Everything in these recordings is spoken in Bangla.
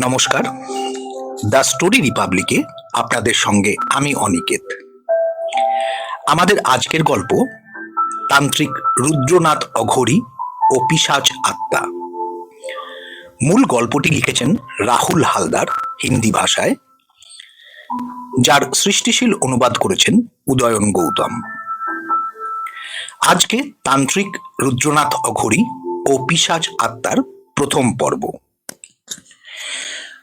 নমস্কার। দ্য স্টোরি রিপাবলিকে আপনাদের সঙ্গে আমি অনিকেত। আমাদের আজকের গল্প তান্ত্রিক রুদ্রনাথ অঘোরী ও পিসাজ আত্মা। মূল গল্পটি লিখেছেন রাহুল হালদার হিন্দি ভাষায়, যার সৃষ্টিশীল অনুবাদ করেছেন উদয়ন গৌতম। আজকে তান্ত্রিক রুদ্রনাথ অঘোরী ও পিসাজ আত্মার প্রথম পর্ব।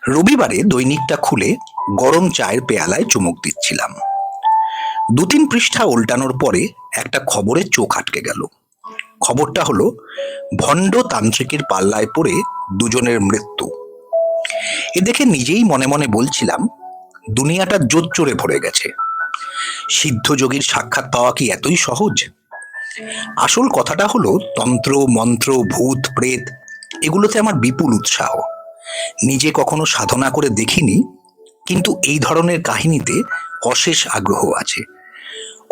রবিবারে দৈনিকটা খুলে গরম চায়ের পেয়ালায় চুমুক দিচ্ছিলাম। দু তিন পৃষ্ঠা উল্টানোর পরে একটা খবরে চোখ আটকে গেল। খবরটা হলো, ভণ্ড তান্ত্রিকের পাল্লায় পড়ে দুজনের মৃত্যু। এ দেখে নিজেই মনে মনে বলছিলাম, দুনিয়াটা জোর চড়ে ভরে গেছে। সিদ্ধ যোগীর সাক্ষাৎ পাওয়া কি এতই সহজ? আসল কথাটা হলো, তন্ত্র, মন্ত্র, ভূত, প্রেত এগুলোতে আমার বিপুল উৎসাহ। নিজে কখনো সাধনা করে দেখিনি, কিন্তু এই ধরনের কাহিনীতে অশেষ আগ্রহ আছে।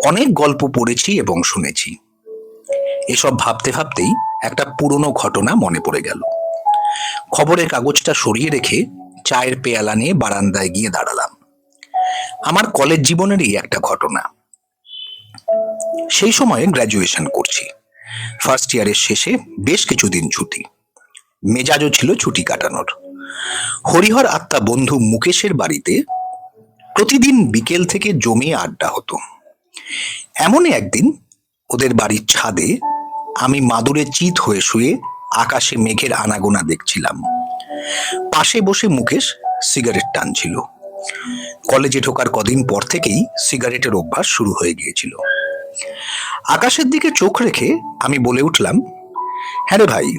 অনেক গল্প পড়েছি এবং শুনেছি। এসব ভাবতে ভাবতেই একটা পুরনো ঘটনা মনে পড়ে গেল। খবরের কাগজটা সরিয়ে রেখে চায়ের পেয়ালা নিয়ে বারান্দায় গিয়ে দাঁড়ালাম। আমার কলেজ জীবনেরই একটা ঘটনা। সেই সময়ে গ্র্যাজুয়েশন করছি। ফার্স্ট ইয়ারের শেষে বেশ কিছুদিন ছুটি। মেজাজও ছিল ছুটি কাটানোর। হরিহর আত্মা বন্ধু মুকেশের বাড়িতে প্রতিদিন বিকেল থেকে জমিয়ে আড্ডা হতো। এমনই একদিন ওদের বাড়ির ছাদে আমি মাদুরে চিত হয়ে শুয়ে আকাশে মেঘের আনাগোনা দেখছিলাম। পাশে বসে মুকেশ সিগারেট টানছিল। কলেজে ঢোকার কদিন পর থেকেই সিগারেটের অভ্যাস শুরু হয়ে গিয়েছিল। আকাশের দিকে চোখ রেখে আমি বলে উঠলাম হ্যাঁ রে ভাই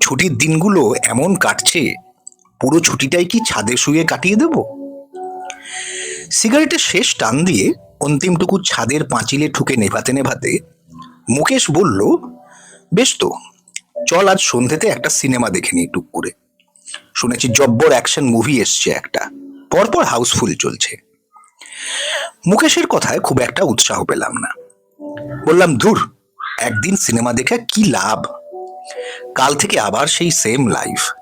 ছুটির দিনগুলো এমন কাটছে, পুরো ছুটিটাই কি ছাদে শুয়ে কাটিয়ে দেব? সিগারেটের শেষ টান দিয়ে অন্তিমটুকু ছাদের পাঁচিলে ঠুকে নেভাতে নেভাতে মুকেশ বলল, বেশ তো, চল আজ সন্ধ্যেতে একটা সিনেমা দেখে নিই টুক করে। শুনেছি জব্বর অ্যাকশন মুভি এসছে একটা, পরপর হাউসফুল চলছে। মুকেশের কথায় খুব একটা উৎসাহ পেলাম না। বললাম, ধুর, একদিন সিনেমা দেখে কি লাভ? কাল থেকে আবার সেই সেম লাইফ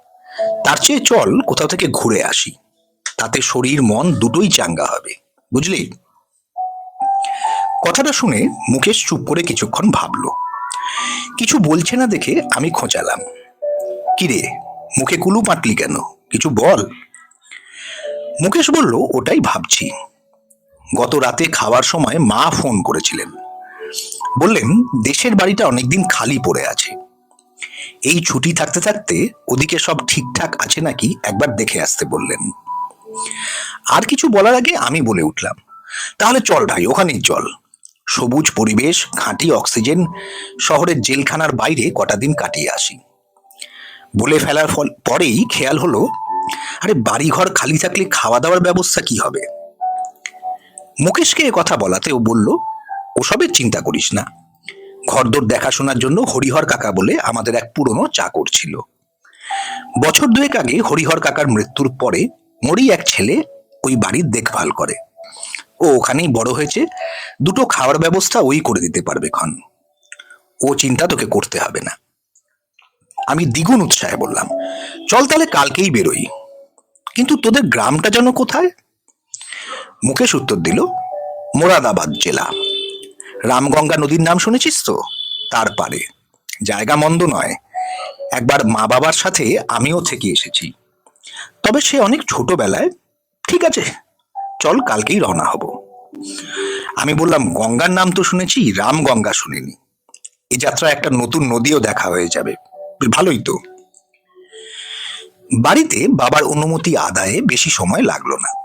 তার চেয়ে চল কোথাও থেকে ঘুরে আসি। তাতে শরীর, মন দুটোই চাঙ্গা হবে। বুঝলি? কথাটা শুনে মুকেশ চুপ করে কিছুক্ষণ ভাবলো। কিছু বলছে না দেখে আমি খোঁচালাম কিরে, মুখে কুলু পাটলি কেন? কিছু বল? মুকেশ বলল, ওটাই ভাবছি। গত রাতে খাওয়ার সময় মা ফোন করেছিলেন। বললেন, দেশের বাড়িটা অনেকদিন খালি পড়ে আছে। এই ছুটি থাকতে থাকতে ওদিকে সব ঠিকঠাক আছে নাকি একবার দেখে আসতে বললেন। আর কিছু বলার আগে আমি বলে উঠলাম, তাহলে চল ভাই, ওখানেই চল। সবুজ পরিবেশ, খাঁটি অক্সিজেন, শহরের জেলখানার বাইরে কটা দিন কাটিয়ে আসি। বলে ফেলার ফল, পরেই খেয়াল হলো, আরে বাড়িঘর খালি থাকলে খাওয়া দাওয়ার ব্যবস্থা কি হবে? মুকেশকে কথা বলাতে ও বলল, ওসবের চিন্তা করিস না। ঘরদোর দেখাশোনার জন্য হরিহর কাকা বলে আমাদের এক পুরনো চাকর ছিল। বছর দুয়েক আগে হরিহর কাকার মৃত্যুর পরে মরি এক ছেলে ওই বাড়ির দেখভাল করে। ও ওখানেই বড় হয়েছে, দুটো খাওয়ার ব্যবস্থা ওই করে দিতে পারবে ক্ষণ। ও চিন্তা তোকে করতে হবে না। আমি দ্বিগুণ উৎসাহে বললাম, চল তাহলে কালকেই বেরোই। কিন্তু তোদের গ্রামটা যেন কোথায়? মুকেশ উত্তর দিল, মোরাদাবাদ জেলা। রামগঙ্গা নদীর নাম শুনেছিস তো? তার পারে। জায়গা মন্দ নয়। একবার মা বাবার সাথে আমিও থেকে এসেছি। তবে সে অনেক ছোটবেলায়, ঠিক আছে, চল কালকেই রওনা হব। আমি বললাম, গঙ্গার নাম তো শুনেছি, রামগঙ্গা শুনিনি। এই যাত্রা একটা নতুন নদীও দেখা হয়ে যাবে। ভালোই তো। বাড়িতে বাবার অনুমতি আদায়ে বেশি সময় লাগল না।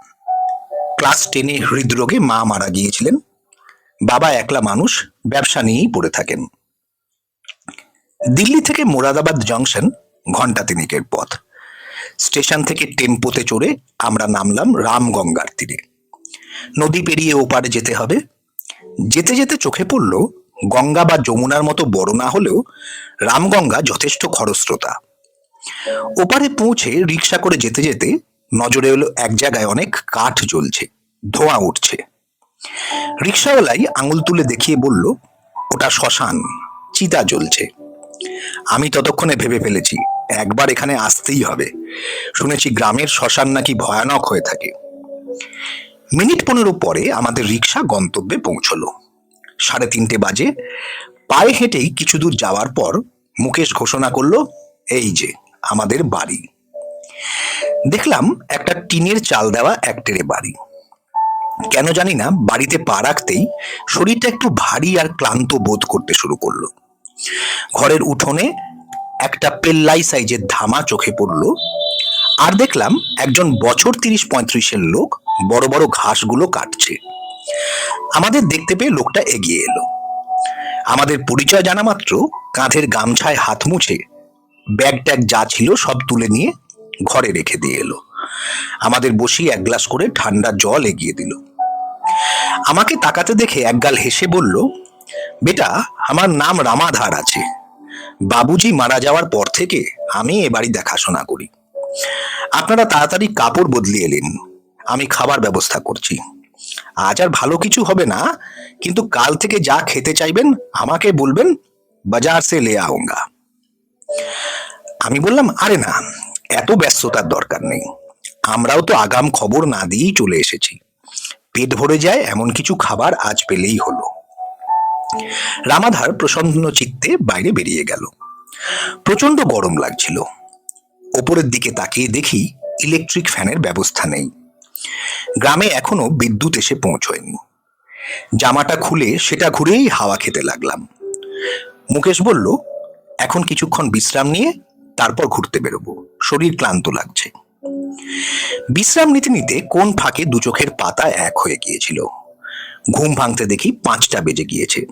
ক্লাস টেনে হৃদরোগে মা মারা গিয়েছিলেন। বাবা একলা মানুষ, ব্যবসা নিয়েই পড়ে থাকেন। দিল্লি থেকে মোরাদাবাদ জংশন ঘণ্টা তিনেকের পথ। স্টেশন থেকে টেম্পোতে চড়ে আমরা নামলাম রামগঙ্গার তীরে। নদী পেরিয়ে ওপারে যেতে হবে। যেতে যেতে চোখে পড়ল, গঙ্গা বা যমুনার মতো বড় না হলেও রামগঙ্গা যথেষ্ট খরস্রোতা। ওপারে পৌঁছে রিক্সা করে যেতে যেতে নজরে এলো এক জায়গায় অনেক কাঠ জ্বলছে, ধোঁয়া উঠছে। রিক্সাওয়ালাই আঙুল তুলে দেখিয়ে বলল, ওটা শ্মশান, চিতা জ্বলছে। আমি ততক্ষণে ভেবে ফেলেছি, একবার এখানে আসতেই হবে। শুনেছি গ্রামের শ্মশান নাকি ভয়ানক হয়ে থাকে। মিনিট পনেরো পরে আমাদের রিক্সা গন্তব্যে পৌঁছলো। সাড়ে তিনটে বাজে। পায়ে হেঁটেই কিছু দূর যাওয়ার পর মুকেশ ঘোষণা করল, এই যে, আমাদের বাড়ি। দেখলাম একটা টিনের চাল দেওয়া একটেরে বাড়ি। কেন জানি না, বাড়িতে পা রাখতেই শরীরটা একটু ভারী আর ক্লান্ত বোধ করতে শুরু করল। ঘরের উঠোনে একটা পেল্লাই সাইজের ধামা চোখে পড়ল। আর দেখলাম একজন বছর তিরিশ পঁয়ত্রিশের লোক বড় বড় ঘাসগুলো কাটছে। আমাদের দেখতে পেয়ে লোকটা এগিয়ে এলো। আমাদের পরিচয় জানা মাত্র কাঁধের গামছায় হাত মুছে ব্যাগ ট্যাগ যা ছিল সব তুলে নিয়ে ঘরে রেখে দিয়ে এলো। আমাদের বসিয়ে এক গ্লাস করে ঠান্ডা জল এগিয়ে দিল। আমাকে তাকাতে দেখে একগাল হেসে বলল, বেটা, আমার নাম রামাধার আছে। বাবুজি মারা যাওয়ার পর থেকে আমি এ বাড়ি দেখাশোনা করি। আপনারা তাড়াতাড়ি কাপড় বদলিয়ে এলেন আমি খাবার ব্যবস্থা করছি। আজ আর ভালো কিছু হবে না, কিন্তু কাল থেকে যা খেতে চাইবেন, আমাকে বলবেন, বাজার সে লে আউঙ্গা। আমি বললাম, আরে না, এত ব্যস্ততার দরকার নেই। আমরাও তো আগাম খবর না দিয়েই চলে এসেছি। পেট ভরে যায়, এমন কিছু খাবার আজ পেলেই হলো। রামাধার প্রসন্ন চিত্তে বাইরে বেরিয়ে গেল। প্রচণ্ড গরম লাগছিল। ওপরের দিকে তাকিয়ে দেখি ইলেকট্রিক ফ্যানের ব্যবস্থা নেই। গ্রামে এখনও বিদ্যুৎ এসে পৌঁছয়নি। জামাটা খুলে সেটা ঘুরেই হাওয়া খেতে লাগলাম। মুকেশ বলল, এখন কিছুক্ষণ বিশ্রাম নিয়ে, তারপর ঘুরতে বেরোবো। শরীর ক্লান্ত লাগছে। বিশ্রাম নিতে নিতে কোন ফাঁকে দু চোখের পাতা এক হয়ে গিয়েছিল? ঘুম ভাঙতে দেখি পাঁচটা বেজে গিয়েছে।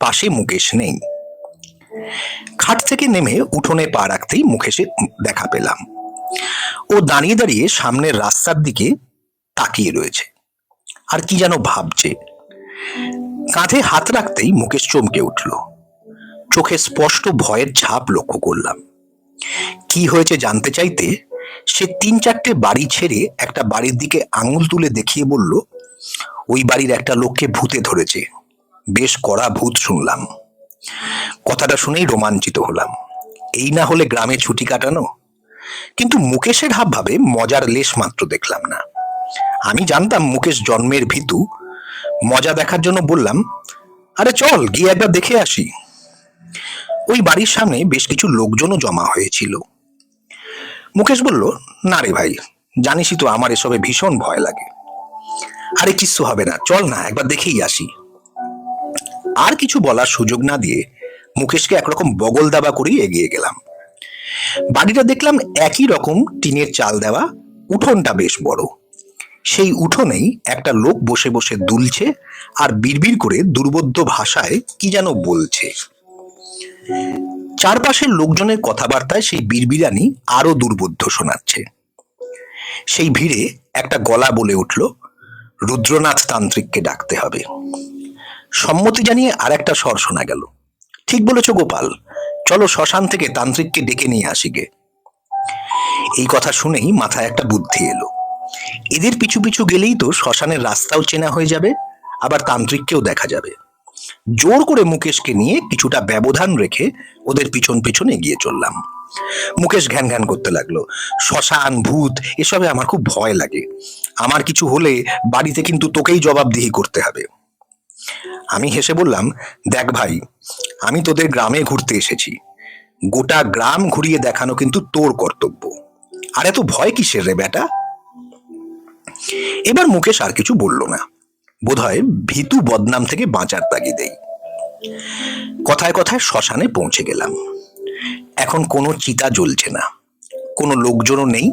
পাশে মুকেশ নেই। খাট থেকে নেমে উঠোনে পা রাখতেই মুকেশে দেখা পেলাম। ও দাঁড়িয়ে দাঁড়িয়ে সামনের রাস্তার দিকে তাকিয়ে রয়েছে। আর কি যেন ভাবছে। কাঁধে হাত রাখতেই মুকেশ চমকে উঠল। চোখে স্পষ্ট ভয়ের ছাপ লক্ষ্য করলাম। কি হয়েছে জানতে চাইতে সে তিন চারটে বাড়ি ছেড়ে একটা বাড়ির দিকে আঙুল তুলে দেখিয়ে বলল, ওই বাড়ির একটা লোককে ভূতে ধরেছে। বেশ কড়া ভূত শুনলাম। কথাটা শুনেই রোমাঞ্চিত হলাম। এই না হলে গ্রামে ছুটি কাটানো? কিন্তু মুকেশের হাব ভাবে মজার লেশ মাত্র দেখলাম না। আমি জানতাম মুকেশ জন্মের ভীতু। মজা দেখার জন্য বললাম, আরে চল, গিয়ে একবার দেখে আসি। ওই বাড়ির সামনে বেশ কিছু লোকজনও জমা হয়েছিল। মুকেশ বলল, না রে ভাই, জানিসই তো আমার এসবে ভীষণ ভয় লাগে। আরে কিচ্ছু হবে না, চল না, একবার দেখেই আসি। আর কিছু বলার সুযোগ না দিয়ে মুকেশকে একরকম বগল দাবা করেই এগিয়ে গেলাম। বাড়িটা দেখলাম একই রকম টিনের চাল দেওয়া, উঠোনটা বেশ বড়। সেই উঠোনেই একটা লোক বসে বসে দুলছে আর বিড়বিড় করে দুর্বোধ্য ভাষায় কি যেন বলছে। চারপাশের লোকজনের কথাবার্তায় সেই বিড়বিড়ানি আরও দুর্বোধ্য শোনাচ্ছে। সেই ভিড়ে একটা গলা বলে উঠল, রুদ্রনাথ তান্ত্রিককে ডাকতে হবে। সম্মতি জানিয়ে আর একটা স্বর শোনা গেল। ঠিক বলেছ গোপাল, চলো শ্মশান থেকে তান্ত্রিককে ডেকে নিয়ে আসি গে। এই কথা শুনেই মাথায় একটা বুদ্ধি এলো। এদের পিছু পিছু গেলেই তো শ্মশানের রাস্তাও চেনা হয়ে যাবে, আবার তান্ত্রিককেও দেখা যাবে। জোর করে মুকেশকে নিয়ে কিছুটা ব্যবধান রেখে ওদের পিছন পিছন এগিয়ে চললাম। মুকেশ ঘ্যান ঘ্যান করতে লাগল। শ্মশান, ভূত, এসবে আমার খুব ভয় লাগে। আমার কিছু হলে বাড়িতে কিন্তু তোকেই জবাবদিহি করতে হবে। আমি হেসে বললাম, দেখ ভাই, আমি তোদের গ্রামে ঘুরতে এসেছি। গোটা গ্রাম ঘুরিয়ে দেখানো কিন্তু তোর কর্তব্য। আর এত ভয় কিসের রে বেটা? এবার মুকেশ আর কিছু বলল না। বোধহয় ভীতু বদনাম থেকে বাঁচার তাগিদেই কথায় কথায় শ্মশানে পৌঁছে গেলাম। এখন কোনো চিতা জ্বলছে না। কোনো লোকজনও নেই।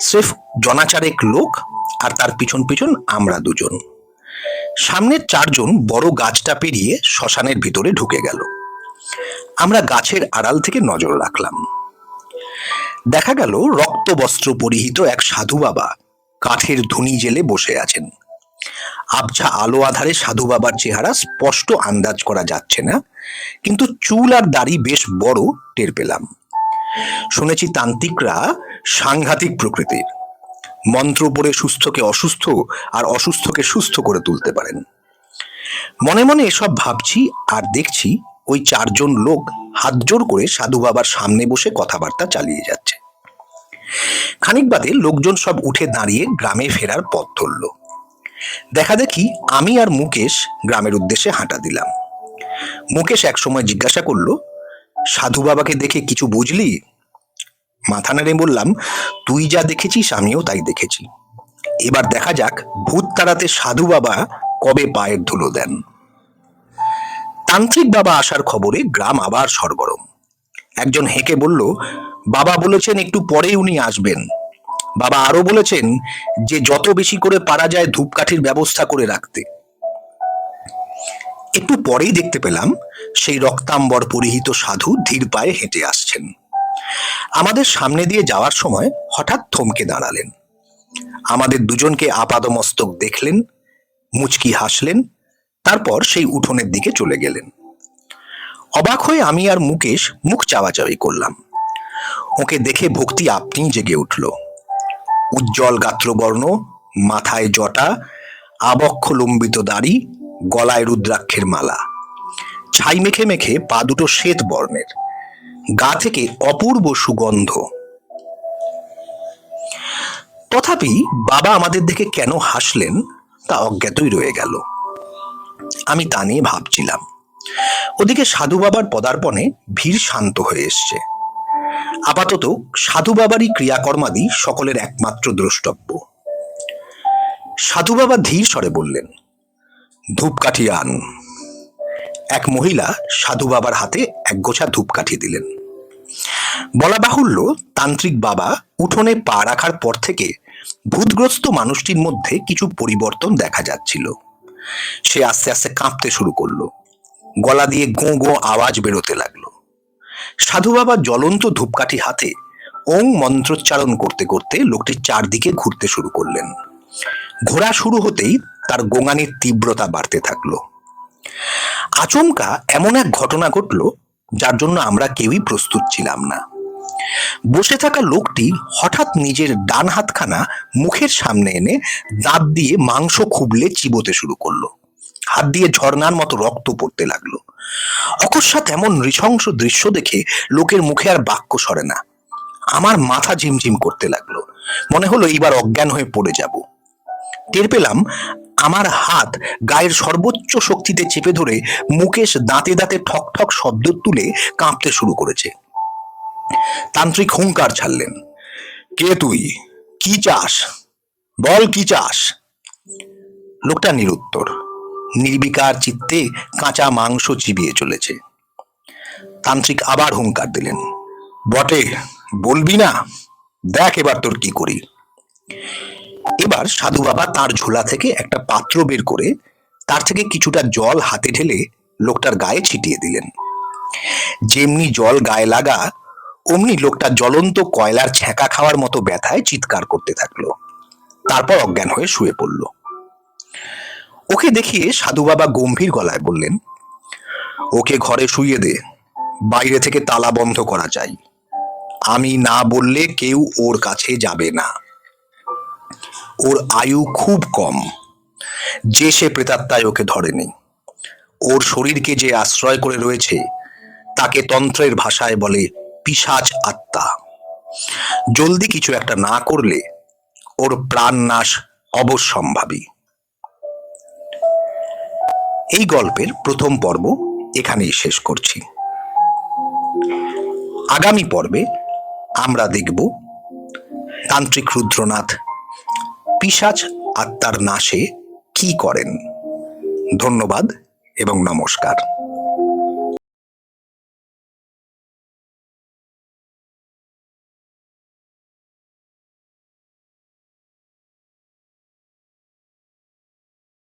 স্রেফ জনাচারেক লোক আর তার পিছন পিছন আমরা দুজন। সামনের চারজন বড় গাছটা পেরিয়ে শ্মশানের ভিতরে ঢুকে গেল। আমরা গাছের আড়াল থেকে নজর রাখলাম। দেখা গেল রক্তবস্ত্র পরিহিত এক সাধু বাবা কাঠের ধুনি জেলে বসে আছেন। আবছা আলো আধারে সাধু বাবার চেহারা স্পষ্ট আন্দাজ করা যাচ্ছে না, কিন্তু চুল আর দাড়ি বেশ বড় টের পেলাম। শুনেছি তান্ত্রিকরা সাংঘাতিক প্রকৃতির। মন্ত্র পড়ে সুস্থকে অসুস্থ আর অসুস্থকে সুস্থ করে তুলতে পারেন। মনে মনে এসব ভাবছি আর দেখছি ওই চারজন লোক হাত জোর করে সাধু বাবার সামনে বসে কথাবার্তা চালিয়ে যাচ্ছে। খানিক বাদে লোকজন সব উঠে দাঁড়িয়ে গ্রামে ফেরার পথ ধরল। দেখা দেখি আমি আর মুকেশ গ্রামের উদ্দেশ্যে হাঁটা দিলাম। মুকেশ একসময় জিজ্ঞাসা করল, সাধু বাবাকে দেখে কিছু বুঝলি? মাথা নেড়ে বললাম, তুই যা দেখেছিস আমিও তাই দেখেছি। এবার দেখা যাক ভূত তাড়াতে সাধু বাবা কবে পায়ের ধুলো দেন। তান্ত্রিক বাবা আসার খবরে গ্রাম আবার সরগরম। একজন হেঁকে বলল, বাবা বলেছেন একটু পরেই উনি আসবেন। বাবা আরও বলেছেন যে যত বেশি করে পারা যায় ধূপকাঠির ব্যবস্থা করে রাখতে। একটু পরেই দেখতে পেলাম সেই রক্তাম্বর পরিহিত সাধু ধীর পায়ে হেঁটে আসছেন। আমাদের সামনে দিয়ে যাওয়ার সময় হঠাৎ থমকে দাঁড়ালেন। আমাদের দুজনকে আপাদমস্তক দেখলেন, মুচকি হাসলেন, তারপর সেই উঠোনের দিকে চলে গেলেন। অবাক হয়ে আমি আর মুকেশ মুখ চাওয়াচাওয়ি করলাম। ওকে দেখে ভক্তি আপনিই জেগে উঠল। উজ্জ্বল গাত্রবর্ণ, মাথায় জটা আবক্ষ লম্বিত দাড়ি, গলায় রুদ্রাক্ষের মালা। ছাই মেখে মেখে পা দুটো শ্বেত বর্ণের। গা থেকে অপূর্ব সুগন্ধ। তথাপি বাবা আমাদের দেখে কেন হাসলেন তা অজ্ঞাতই রয়ে গেল। আমি তা নিয়ে ভাবছিলাম। ওদিকে সাধু বাবার পদার্পণে ভিড় শান্ত হয়ে এসছে। আপাতত সাধু বাবারই ক্রিয়াকর্মাদি সকলের একমাত্র দ্রষ্টব্য। সাধু বাবা ধীর স্বরে বললেন ধূপকাঠি আন এক মহিলা সাধু বাবার হাতে এক গোছা ধূপকাঠি দিলেন। বলা বাহুল্য, তান্ত্রিক বাবা উঠোনে পা রাখার পর থেকে ভূতগ্রস্ত মানুষটির মধ্যে কিছু পরিবর্তন দেখা যাচ্ছিল। সে আস্তে আস্তে কাঁপতে শুরু করল। গলা দিয়ে গো গো আওয়াজ বেরোতে লাগল। সাধু বাবা জ্বলন্ত ধূপকাঠি হাতে ওং মন্ত্রোচ্চারণ করতে করতে লোকটির চারদিকে ঘুরতে শুরু করলেন। ঘোরা শুরু হতেই তার গোঙানির তীব্রতা বাড়তে থাকল। আচমকা এমন এক ঘটনা ঘটল, যার জন্য আমরা কেউই প্রস্তুত ছিলাম না। বসে থাকা লোকটি হঠাৎ নিজের ডান হাতখানা মুখের সামনে এনে দাঁত দিয়ে মাংস খুবলে চিবোতে শুরু করল। হাত দিয়ে ঝর্ণার মতো রক্ত পড়তে লাগল। অকস্মাৎ এমন নৃশংস দৃশ্য দেখে লোকের মুখে আর বাক্য সরে না। আমার মাথা ঝিমঝিম করতে লাগল। মনে হলো এইবার অজ্ঞান হয়ে পড়ে যাব। টের পেলাম আমার হাত গায়ের সর্বোচ্চ শক্তিতে চেপে ধরে মুকেশ দাঁতে দাঁতে ঠক ঠক শব্দ তুলে কাঁপতে শুরু করেছে। তান্ত্রিক হুঙ্কার ছাড়লেন, কে তুই? কি চাস? বল কি চাস? লোকটা নিরুত্তর নির্বিকার চিত্তে কাঁচা মাংস চিবিয়ে চলেছে। তান্ত্রিক আবার হুঙ্কার দিলেন, বটে, বলবি না? দেখ এবার তোর কি করি। এবার সাধু বাবা তার ঝোলা থেকে একটা পাত্র বের করে তার থেকে কিছুটা জল হাতে ঢেলে লোকটার গায়ে ছিটিয়ে দিলেন। যেমনি জল গায়ে লাগা, অমনি লোকটা জ্বলন্ত কয়লার ছ্যাঁকা খাওয়ার মতো ব্যথায় চিৎকার করতে থাকল। তারপর অজ্ঞান হয়ে শুয়ে পড়ল। ওকে দেখিয়ে সাধু বাবা গম্ভীর গলায় বললেন, ওকে ঘরে শুইয়ে দে, বাইরে থেকে তালা বন্ধ করা চাই আমি না বললে কেউ ওর কাছে যাবে না। ওর আয়ু খুব কম। যে সে প্রেতাত্মায় ওকে ধরেনি। ওর শরীরকে যে আশ্রয় করে রয়েছে, তাকে তন্ত্রের ভাষায় বলে পিশাচ আত্মা। জলদি কিছু একটা না করলে ওর প্রাণ নাশ অবশ্যম্ভাবী। এই গল্পের প্রথম পর্ব এখানেই শেষ করছি। আগামী পর্বে আমরা দেখব তান্ত্রিক রুদ্রনাথ পিসাজ আত্মার নাশে কি করেন। ধন্যবাদ এবং নমস্কার।